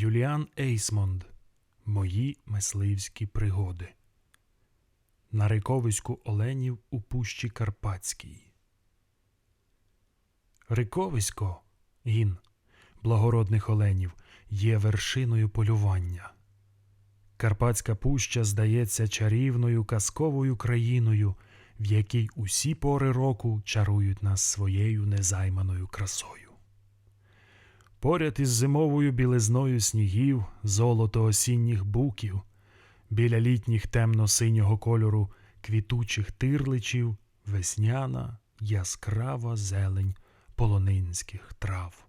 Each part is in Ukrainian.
Юліан Ейсмонд. Мої мисливські пригоди. На Риковиську Оленів у Пущі Карпатській. Риковисько, гін, благородних оленів, є вершиною полювання. Карпатська пуща здається чарівною казковою країною, в якій усі пори року чарують нас своєю незайманою красою. Поряд із зимовою білизною снігів, золото осінніх буків, біля літніх темно-синього кольору квітучих тирличів, весняна, яскрава зелень полонинських трав.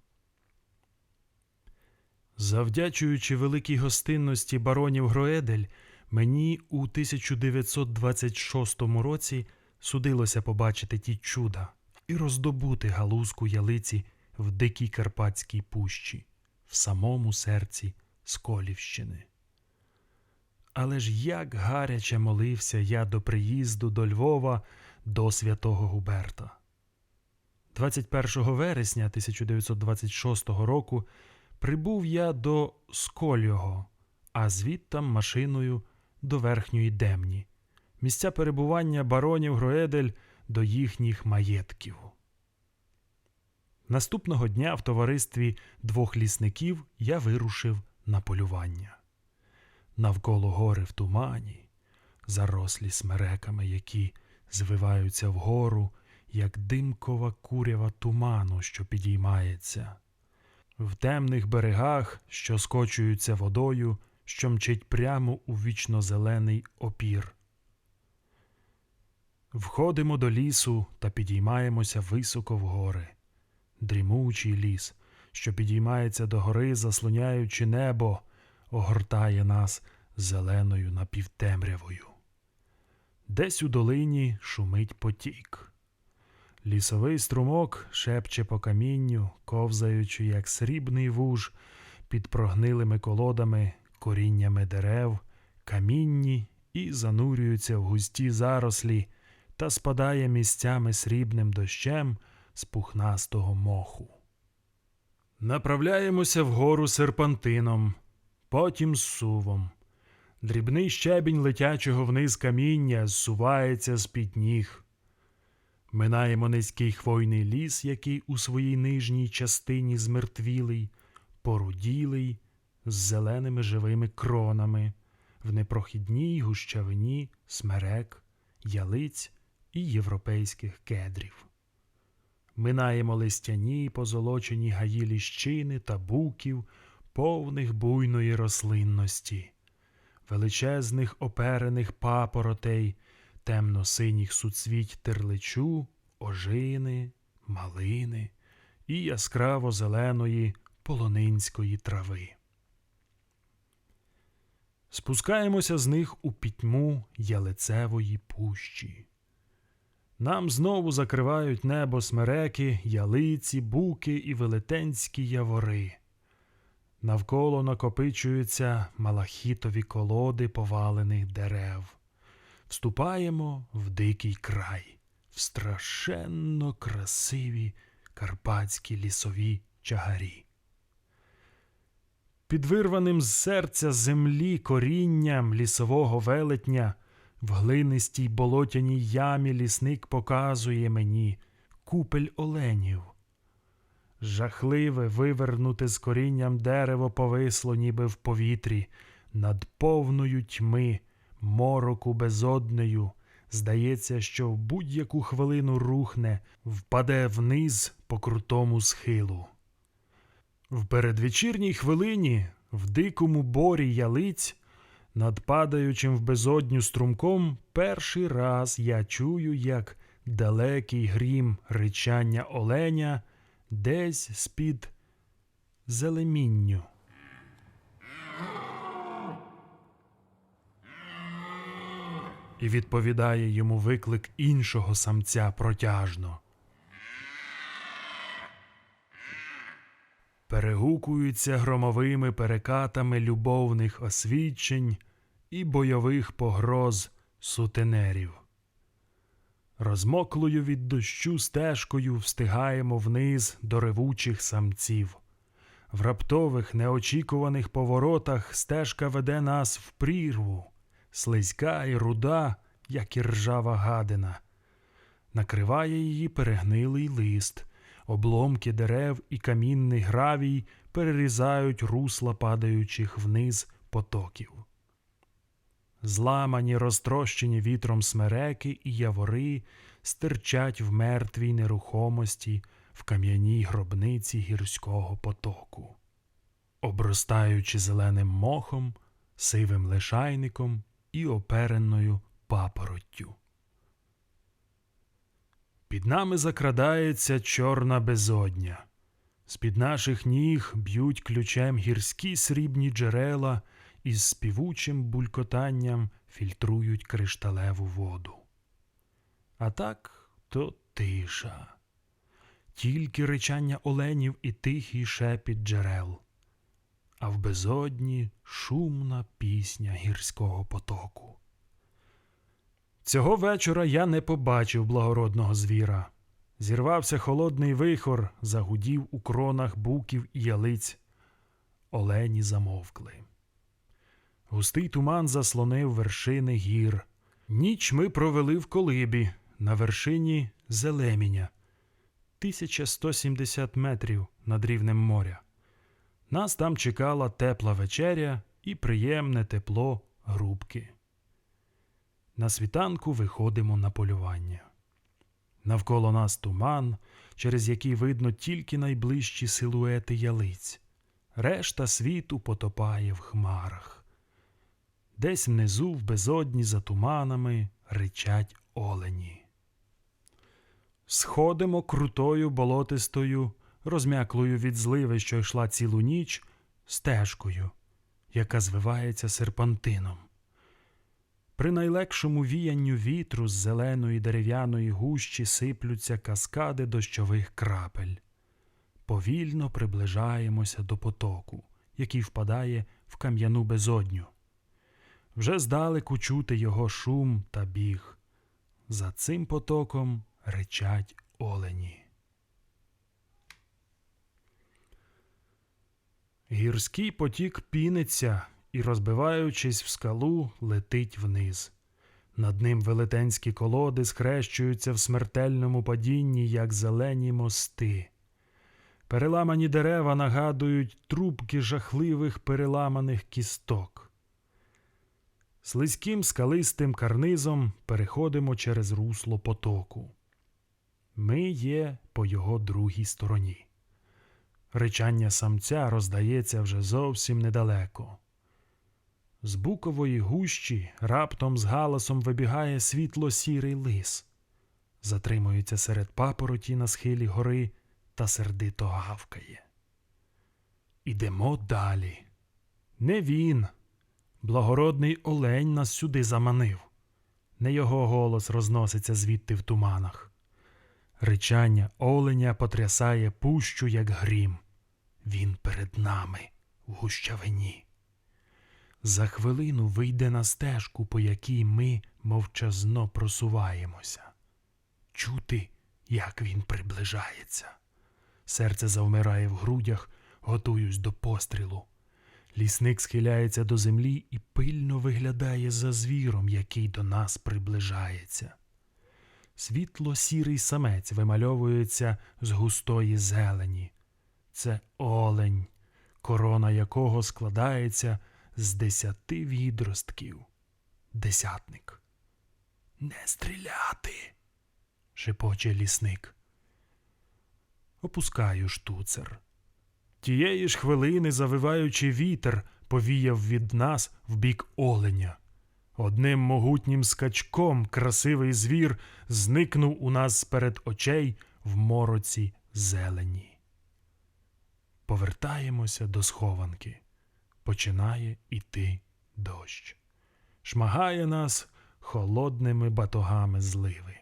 Завдячуючи великій гостинності баронів Гроедель, мені у 1926 році судилося побачити ті чуда і роздобути галузку ялиці в дикій Карпатській пущі, в самому серці Сколівщини. Але ж як гаряче молився я до приїзду до Львова до святого Губерта. 21 вересня 1926 року прибув я до Сколього, а звідтам машиною до Верхньої Демні, місця перебування баронів Гроедель до їхніх маєтків. Наступного дня в товаристві двох лісників я вирушив на полювання. Навколо гори в тумані, зарослі смереками, які звиваються вгору, як димкова курява туману, що підіймається. В темних берегах, що скочуються водою, що мчить прямо у вічно-зелений опір. Входимо до лісу та підіймаємося високо в гори. Дрімучий ліс, що підіймається до гори, заслоняючи небо, огортає нас зеленою напівтемрявою. Десь у долині шумить потік. Лісовий струмок шепче по камінню, ковзаючи, як срібний вуж, під прогнилими колодами, коріннями дерев, камінні і занурюється в густі зарослі та спадає місцями срібним дощем з пухнастого моху. Направляємося вгору серпантином, потім сувом. Дрібний щебінь летячого вниз каміння зсувається з-під ніг. Минаємо низький хвойний ліс, який у своїй нижній частині змертвілий, поруділий, з зеленими живими кронами, в непрохідній гущавині смерек, ялиць і європейських кедрів. Минаємо листяні позолочені гаї ліщини та буків, повних буйної рослинності, величезних оперених папоротей, темно-синіх суцвіть терличу, ожини, малини і яскраво зеленої полонинської трави. Спускаємося з них у пітьму ялицевої пущі. Нам знову закривають небо смереки, ялиці, буки і велетенські явори. Навколо накопичуються малахітові колоди повалених дерев. Вступаємо в дикий край, в страшенно красиві карпатські лісові чагарі. Під вирваним з серця землі корінням лісового велетня в глинистій болотяній ямі лісник показує мені купель оленів. Жахливе вивернуте з корінням дерево повисло, ніби в повітрі, над повною тьми, мороку безоднею. Здається, що в будь-яку хвилину рухне, впаде вниз по крутому схилу. В передвечірній хвилині, в дикому борі ялиць, над падаючим в безодню струмком, перший раз я чую, як далекий грім ричання оленя десь з-під зелемінню. І відповідає йому виклик іншого самця протяжно. Перегукуються громовими перекатами любовних освідчень і бойових погроз сутенерів. Розмоклою від дощу стежкою встигаємо вниз до ревучих самців. В раптових, неочікуваних поворотах стежка веде нас в прірву, слизька і руда, як і ржава гадина. Накриває її перегнилий лист, обломки дерев і камінний гравій перерізають русла падаючих вниз потоків. Зламані, розтрощені вітром смереки і явори стирчать в мертвій нерухомості в кам'яній гробниці гірського потоку, обростаючи зеленим мохом, сивим лишайником і оперенною папороттю. Під нами закрадається чорна безодня. З-під наших ніг б'ють ключем гірські срібні джерела і з співучим булькотанням фільтрують кришталеву воду. А так то тиша, тільки ричання оленів і тихий шепіт джерел, а в безодні шумна пісня гірського потоку. Цього вечора я не побачив благородного звіра. Зірвався холодний вихор, загудів у кронах буків і ялиць. Олені замовкли. Густий туман заслонив вершини гір. Ніч ми провели в колибі на вершині Зелеміня, 1170 метрів над рівнем моря. Нас там чекала тепла вечеря і приємне тепло грубки. На світанку виходимо на полювання. Навколо нас туман, через який видно тільки найближчі силуети ялиць. Решта світу потопає в хмарах. Десь внизу, в безодні за туманами, ричать олені. Сходимо крутою болотистою, розм'яклою від зливи, що йшла цілу ніч, стежкою, яка звивається серпантином. При найлегшому віянню вітру з зеленої дерев'яної гущі сиплються каскади дощових крапель. Повільно приближаємося до потоку, який впадає в кам'яну безодню. Вже здалеку чути його шум та біг. За цим потоком речать олені. Гірський потік піниться і, розбиваючись в скалу, летить вниз. Над ним велетенські колоди схрещуються в смертельному падінні, як зелені мости. Переламані дерева нагадують трубки жахливих переламаних кісток. Слизьким скалистим карнизом переходимо через русло потоку. Ми є по його другій стороні. Ричання самця роздається вже зовсім недалеко. З букової гущі раптом з галасом вибігає світло сірий лис, затримується серед папороті на схилі гори та сердито гавкає. Ідемо далі. Не він. Благородний олень нас сюди заманив. Не його голос розноситься звідти в туманах. Ричання оленя потрясає пущу, як грім. Він перед нами в гущавині. За хвилину вийде на стежку, по якій ми мовчазно просуваємося. Чути, як він приближається. Серце завмирає в грудях, готуюсь до пострілу. Лісник схиляється до землі і пильно виглядає за звіром, який до нас приближається. Світло сірий самець вимальовується з густої зелені. Це олень, корона якого складається з десяти відростків. Десятник. Не стріляти. шепоче лісник. Опускаю штуцер. Тієї ж хвилини, завиваючи вітер, повіяв від нас в бік оленя. Одним могутнім скачком красивий звір зникнув у нас перед очей в мороці зелені. Повертаємося до схованки. Починає іти дощ. Шмагає нас холодними батогами зливи.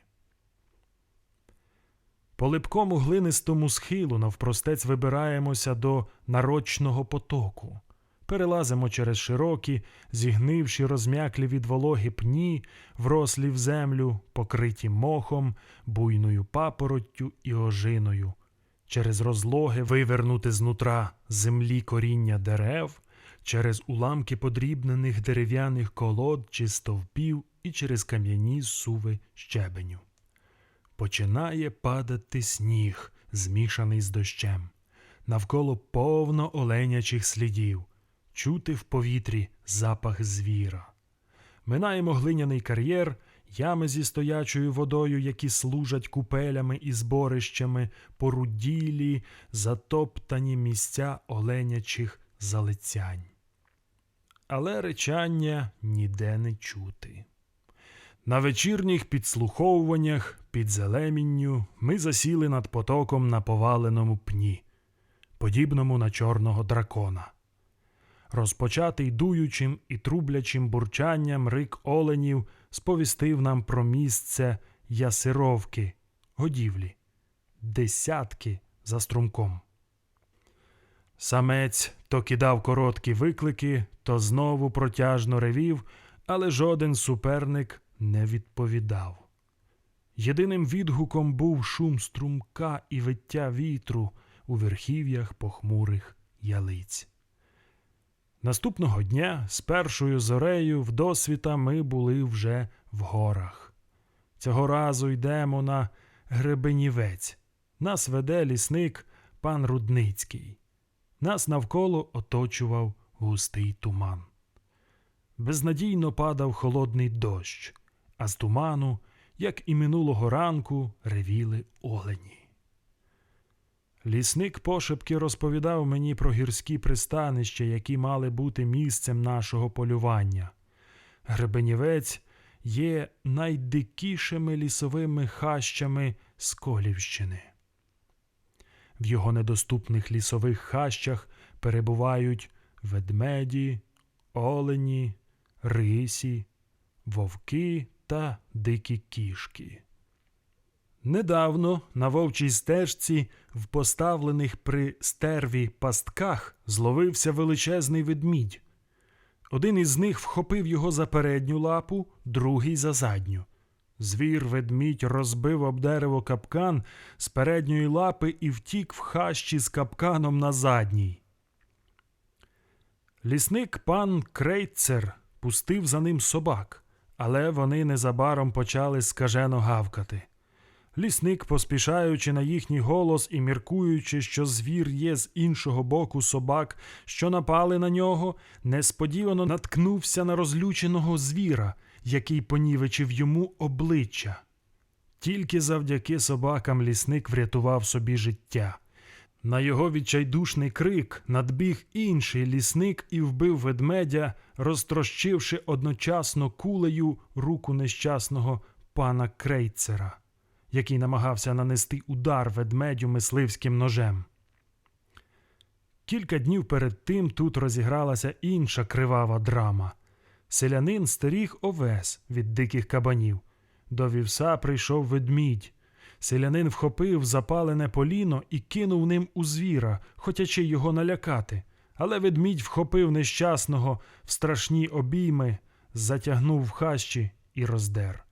По липкому глинистому схилу навпростець вибираємося до нарочного потоку, перелазимо через широкі, зігнивші розм'яклі від вологи пні, врослі в землю, покриті мохом, буйною папороттю і ожиною, через розлоги вивернути знутра землі коріння дерев, через уламки подрібнених дерев'яних колод чи стовпів і через кам'яні суви щебеню. Починає падати сніг, змішаний з дощем. Навколо повно оленячих слідів, чути в повітрі запах звіра. Минаємо глиняний кар'єр, ями зі стоячою водою, які служать купелями і зборищами, поруділі, затоптані місця оленячих залицянь. Але речання ніде не чути. На вечірніх підслуховуваннях під зелемінню ми засіли над потоком на поваленому пні, подібному на чорного дракона. Розпочатий дуючим і трублячим бурчанням рик оленів сповістив нам про місце ясировки, годівлі, десятки за струмком. Самець то кидав короткі виклики, то знову протяжно ревів, але жоден суперник не відповідав. Єдиним відгуком був шум струмка і виття вітру у верхів'ях похмурих ялиць. Наступного дня з першою зорею вдосвіта ми були вже в горах. Цього разу йдемо на Гребенівець. Нас веде лісник пан Рудницький. Нас навколо оточував густий туман. Безнадійно падав холодний дощ, а з туману, як і минулого ранку, ревіли олені. Лісник пошепки розповідав мені про гірські пристанища, які мали бути місцем нашого полювання. Гребенівець є найдикішими лісовими хащами Сколівщини. В його недоступних лісових хащах перебувають ведмеді, олені, рисі, вовки та дикі кішки. Недавно на вовчій стежці в поставлених при стерві пастках зловився величезний ведмідь. Один із них вхопив його за передню лапу, другий за задню. Звір ведмідь розбив об дерево капкан з передньої лапи і втік в хащі з капканом на задній. Лісник пан Крейцер пустив за ним собак, але вони незабаром почали скажено гавкати. Лісник, поспішаючи на їхній голос і міркуючи, що звір є з іншого боку собак, що напали на нього, несподівано наткнувся на розлюченого звіра, який понівечив йому обличчя. Тільки завдяки собакам лісник врятував собі життя. На його відчайдушний крик надбіг інший лісник і вбив ведмедя, розтрощивши одночасно кулею руку нещасного пана Крейцера який намагався нанести удар ведмедю мисливським ножем. Кілька днів перед тим тут розігралася інша кривава драма. Селянин стеріг овес від диких кабанів. До вівса прийшов ведмідь. Селянин вхопив запалене поліно і кинув ним у звіра, хотячи його налякати. Але ведмідь вхопив нещасного в страшні обійми, затягнув в хащі і роздер.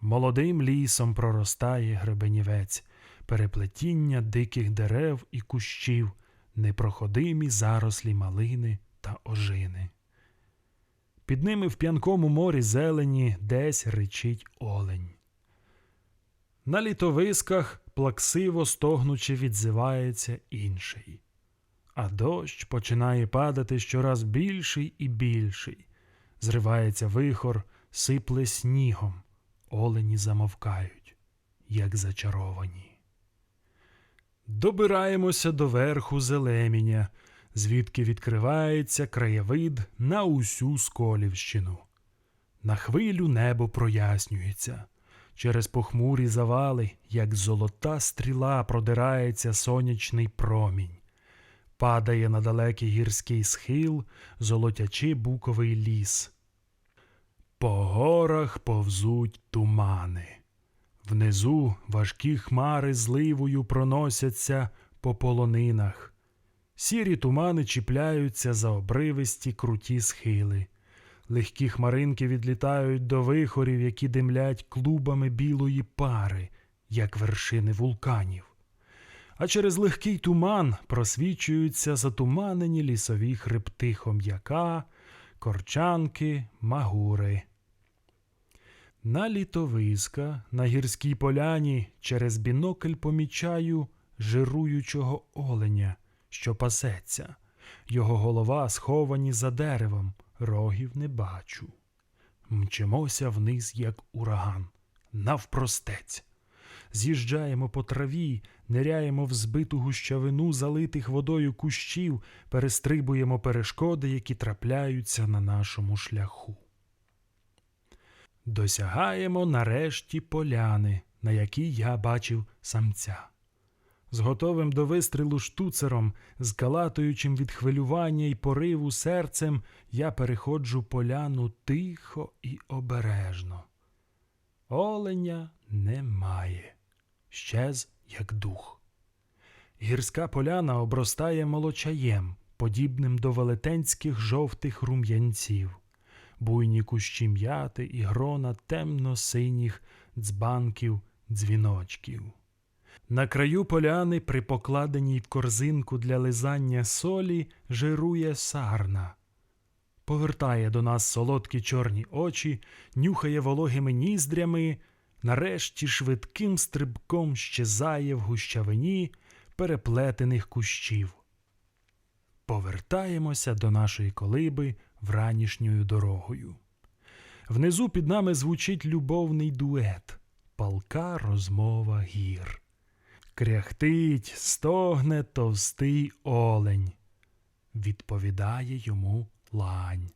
Молодим лісом проростає гребенівець, переплетіння диких дерев і кущів, непроходимі зарослі малини та ожини. Під ними в п'янкому морі зелені десь речить олень. На літовисках плаксиво стогнучи відзивається інший, а дощ починає падати щораз більший і більший. Зривається вихор, сипле снігом олені замовкають, як зачаровані. Добираємося до верху зелеміня, звідки відкривається краєвид на усю Сколівщину. На хвилю небо прояснюється. Через похмурі завали, як золота стріла, продирається сонячний промінь. Падає на далекий гірський схил, золотячи буковий ліс. По горах повзуть тумани. Внизу важкі хмари зливою проносяться по полонинах. Сірі тумани чіпляються за обривисті круті схили. Легкі хмаринки відлітають до вихорів, які димлять клубами білої пари, як вершини вулканів. А через легкий туман просвічуються затуманені лісові хребти хом'яка, корчанки, магури. На літовиська на гірській поляні через бінокль помічаю жируючого оленя, що пасеться. Його голова сховані за деревом, рогів не бачу. Мчимося вниз, як ураган, навпростець. З'їжджаємо по траві, ниряємо в збиту гущавину залитих водою кущів, перестрибуємо перешкоди, які трапляються на нашому шляху. Досягаємо нарешті поляни, на якій я бачив самця. З готовим до вистрілу штуцером, з калатуючим від хвилювання й пориву серцем, я переходжу поляну тихо і обережно. Оленя немає, щез, як дух. Гірська поляна обростає молочаєм, подібним до велетенських жовтих рум'янців, буйні кущі м'яти і грона темно-синіх дзбанків, дзвіночків. На краю поляни, при покладеній в корзинку для лизання солі, жирує сарна. Повертає до нас солодкі чорні очі, нюхає вологими ніздрями, нарешті швидким стрибком щезає в гущавині переплетених кущів. Повертаємося до нашої колиби вранішньою дорогою. Внизу під нами звучить любовний дует, палка розмова гір. Кряхтить, стогне товстий олень. Відповідає йому лань.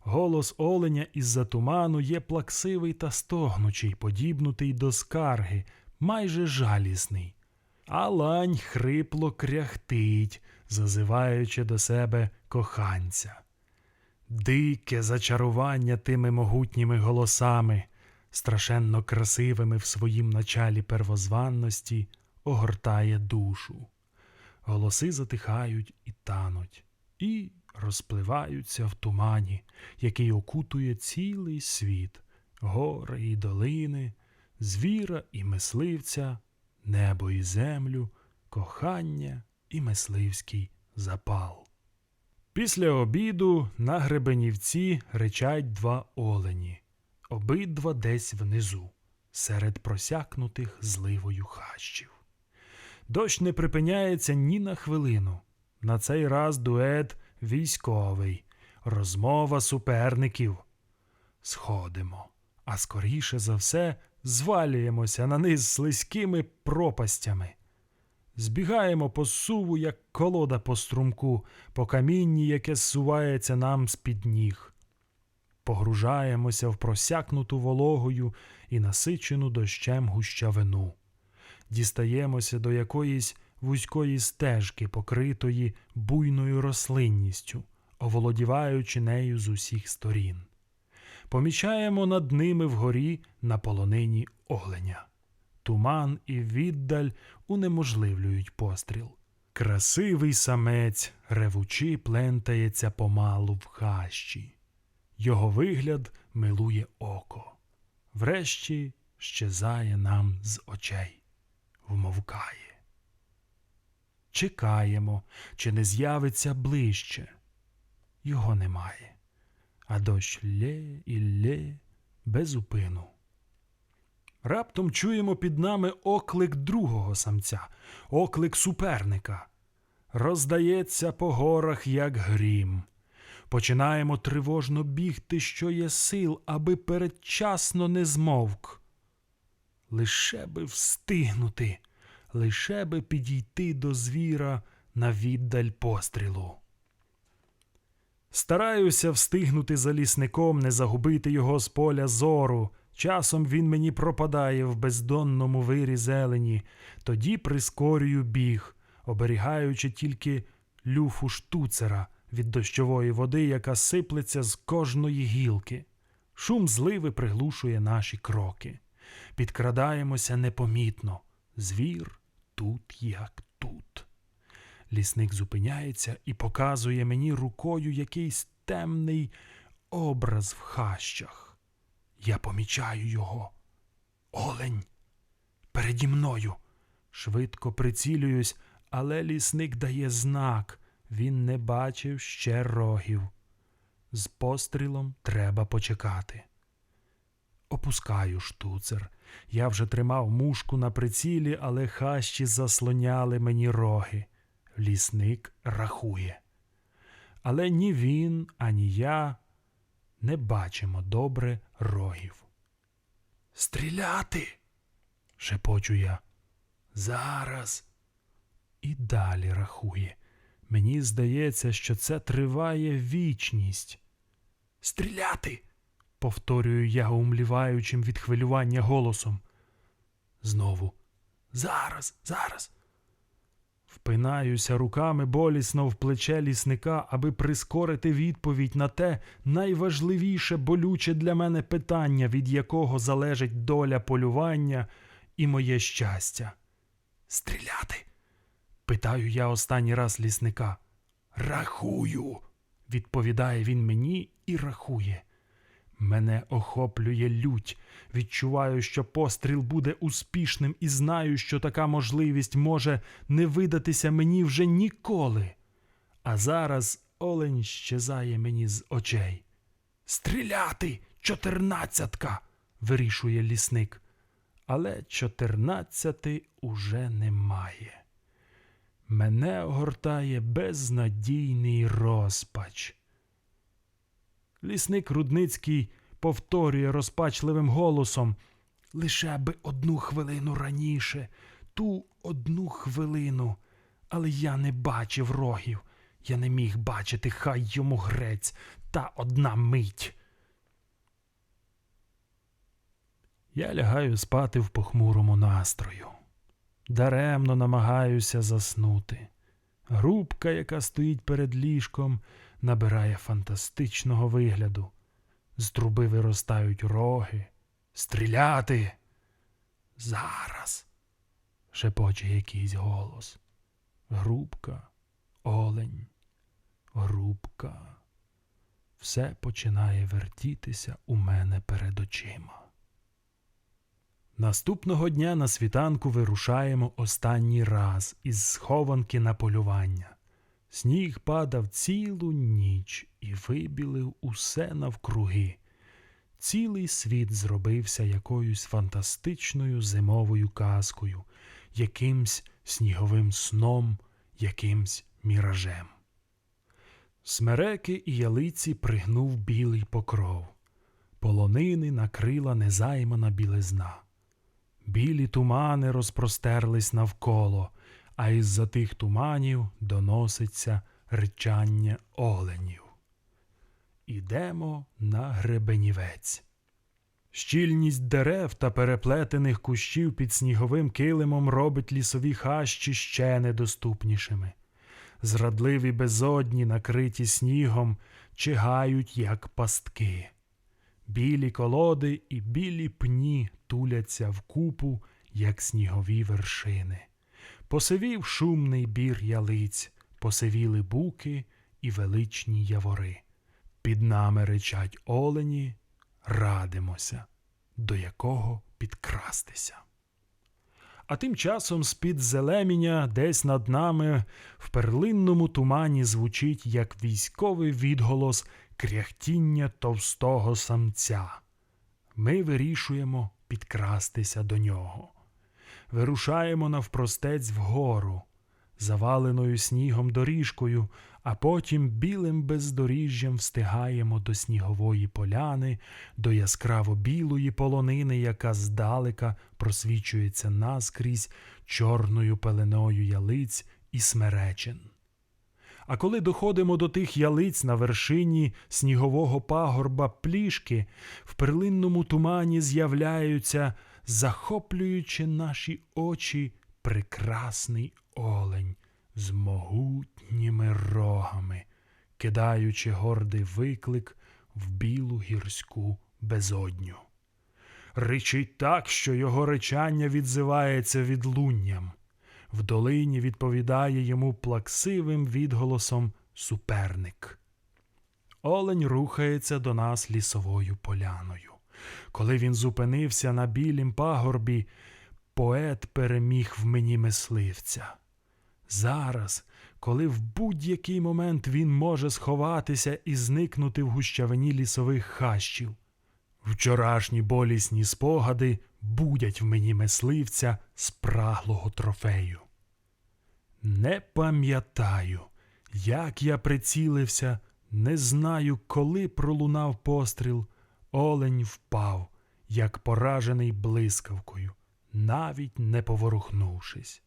Голос оленя із-за туману є плаксивий та стогнучий, подібнутий до скарги, майже жалісний. А лань хрипло кряхтить, зазиваючи до себе коханця. Дике зачарування тими могутніми голосами, страшенно красивими в своїм началі первозванності, огортає душу. Голоси затихають і тануть, і розпливаються в тумані, який окутує цілий світ, гори і долини, звіра і мисливця, небо і землю, кохання і мисливський запал. Після обіду на гребенівці речать два олені, обидва десь внизу, серед просякнутих зливою хащів. Дощ не припиняється ні на хвилину. На цей раз дует військовий, розмова суперників. Сходимо, а скоріше за все звалюємося на низ слизькими пропастями. Збігаємо по суву, як колода по струмку, по камінні, яке зсувається нам з-під ніг. Погружаємося в просякнуту вологою і насичену дощем гущавину. Дістаємося до якоїсь вузької стежки, покритої буйною рослинністю, оволодіваючи нею з усіх сторін. Помічаємо над ними вгорі на полонині оленя. Туман і віддаль унеможливлюють постріл. Красивий самець, ревучи, плентається помалу в хащі. Його вигляд милує око. Врешті щезає нам з очей, вмовкає. Чекаємо, чи не з'явиться ближче. Його немає, а дощ лє і лє без упину. Раптом чуємо під нами оклик другого самця, оклик суперника. Роздається по горах, як грім. Починаємо тривожно бігти, що є сил, аби передчасно не змовк. Лише би встигнути, лише би підійти до звіра на віддаль пострілу. Стараюся встигнути за лісником, не загубити його з поля зору. Часом він мені пропадає в бездонному вирі зелені, тоді прискорюю біг, оберігаючи тільки люфу штуцера від дощової води, яка сиплеться з кожної гілки. Шум зливи приглушує наші кроки. Підкрадаємося непомітно. Звір тут, як тут. Лісник зупиняється і показує мені рукою якийсь темний образ в хащах. Я помічаю його. Олень. переді мною. Швидко прицілююсь, але лісник дає знак. Він не бачив ще рогів. З пострілом треба почекати. Опускаю штуцер. Я вже тримав мушку на прицілі, але хащі заслоняли мені роги. Лісник рахує. Але ні він, ані я не бачимо добре рогів. Стріляти. шепочу я. Зараз. І далі рахує. Мені здається, що це триває вічність. Стріляти. Повторюю я умліваючим від хвилювання голосом. Знову. Зараз, зараз. Впинаюся руками болісно в плече лісника, аби прискорити відповідь на те найважливіше болюче для мене питання, від якого залежить доля полювання і моє щастя. Стріляти? питаю я останній раз лісника. Рахую, відповідає він мені і рахує. Мене охоплює лють. Відчуваю, що постріл буде успішним і знаю, що така можливість може не видатися мені вже ніколи. А зараз олень щезає мені з очей. Стріляти, чотирнадцятка, вирішує лісник. Але чотирнадцяти уже немає. Мене огортає безнадійний розпач. Лісник Рудницький повторює розпачливим голосом лише аби одну хвилину раніше, ту одну хвилину. Але я не бачив рогів. Я не міг бачити, хай йому грець, та одна мить. Я лягаю спати в похмурому настрою. Даремно намагаюся заснути. Грубка, яка стоїть перед ліжком, набирає фантастичного вигляду. З труби виростають роги. Стріляти. Зараз. шепоче якийсь голос. Грубка, олень, грубка. Все починає вертітися у мене перед очима. Наступного дня на світанку вирушаємо останній раз із схованки на полювання. Сніг падав цілу ніч і вибілив усе навкруги. Цілий світ зробився якоюсь фантастичною зимовою казкою, якимсь сніговим сном, якимсь міражем. Смереки і ялиці пригнув білий покров, полонини накрила незаймана білизна. Білі тумани розпростерлись навколо, а із-за тих туманів доноситься ричання оленів. Ідемо на гребенівець. Щільність дерев та переплетених кущів під сніговим килимом робить лісові хащі ще недоступнішими. Зрадливі безодні, накриті снігом, чигають, як пастки. Білі колоди і білі пні туляться вкупу, як снігові вершини. Посивів шумний бір ялиць, посивіли буки і величні явори. Під нами речать олені, радимося, до якого підкрастися. А тим часом з-під зелеміння десь над нами в перлинному тумані звучить як військовий відголос кряхтіння товстого самця. Ми вирішуємо підкрастися до нього. Вирушаємо навпростець вгору, заваленою снігом доріжкою, а потім білим бездоріжжям встигаємо до снігової поляни, до яскраво білої полонини, яка здалека просвічується наскрізь чорною пеленою ялиць і смеречин. А коли доходимо до тих ялиць на вершині снігового пагорба плішки, в перлинному тумані з'являються, захоплюючи наші очі, прекрасний олень з могутніми рогами, кидаючи гордий виклик в білу гірську безодню. Ричить так, що його речання відзивається відлунням. В долині відповідає йому плаксивим відголосом суперник. Олень рухається до нас лісовою поляною. Коли він зупинився на білім пагорбі, поет переміг в мені мисливця. Зараз, коли в будь-який момент він може сховатися і зникнути в гущавині лісових хащів. Вчорашні болісні спогади будять в мені мисливця спраглого трофею. Не пам'ятаю, як я прицілився, не знаю, коли пролунав постріл, олень впав, як поражений блискавкою, навіть не поворухнувшись.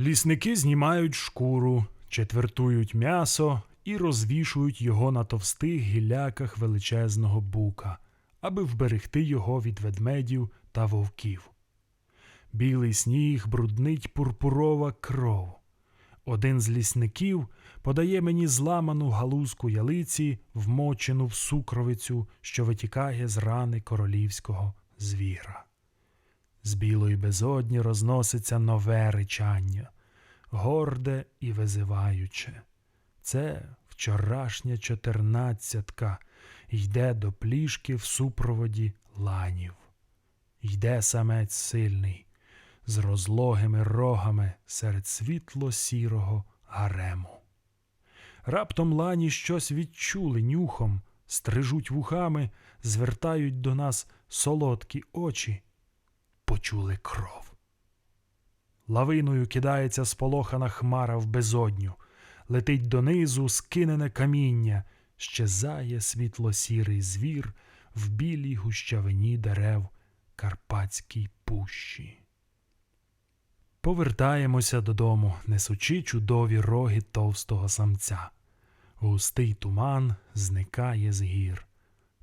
Лісники знімають шкуру, четвертують м'ясо і розвішують його на товстих гіляках величезного бука, аби вберегти його від ведмедів та вовків. Білий сніг бруднить пурпурова кров. Один з лісників подає мені зламану галузку ялиці, вмочену в сукровицю, що витікає з рани королівського звіра. З білої безодні розноситься нове речання, горде і визиваюче. Це вчорашня чотирнадцятка йде до плішки в супроводі ланів. Йде самець сильний, з розлогими рогами серед світло-сірого гарему. Раптом лані щось відчули нюхом, стрижуть вухами, звертають до нас солодкі очі, почули кров. Лавиною кидається сполохана хмара в безодню, летить донизу скинене каміння, щезає світло-сірий звір в білій гущавині дерев Карпатській пущі. Повертаємося додому, несучи чудові роги товстого самця. Густий туман зникає з гір.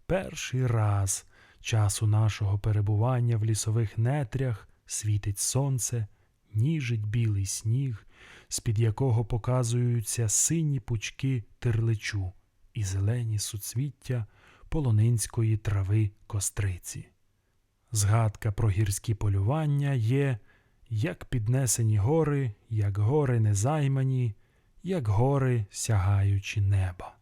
Перший раз часу нашого перебування в лісових нетрях світить сонце, ніжить білий сніг, з-під якого показуються сині пучки терличу і зелені суцвіття полонинської трави костриці. Згадка про гірські полювання є, як піднесені гори, як гори незаймані, як гори сягаючи неба.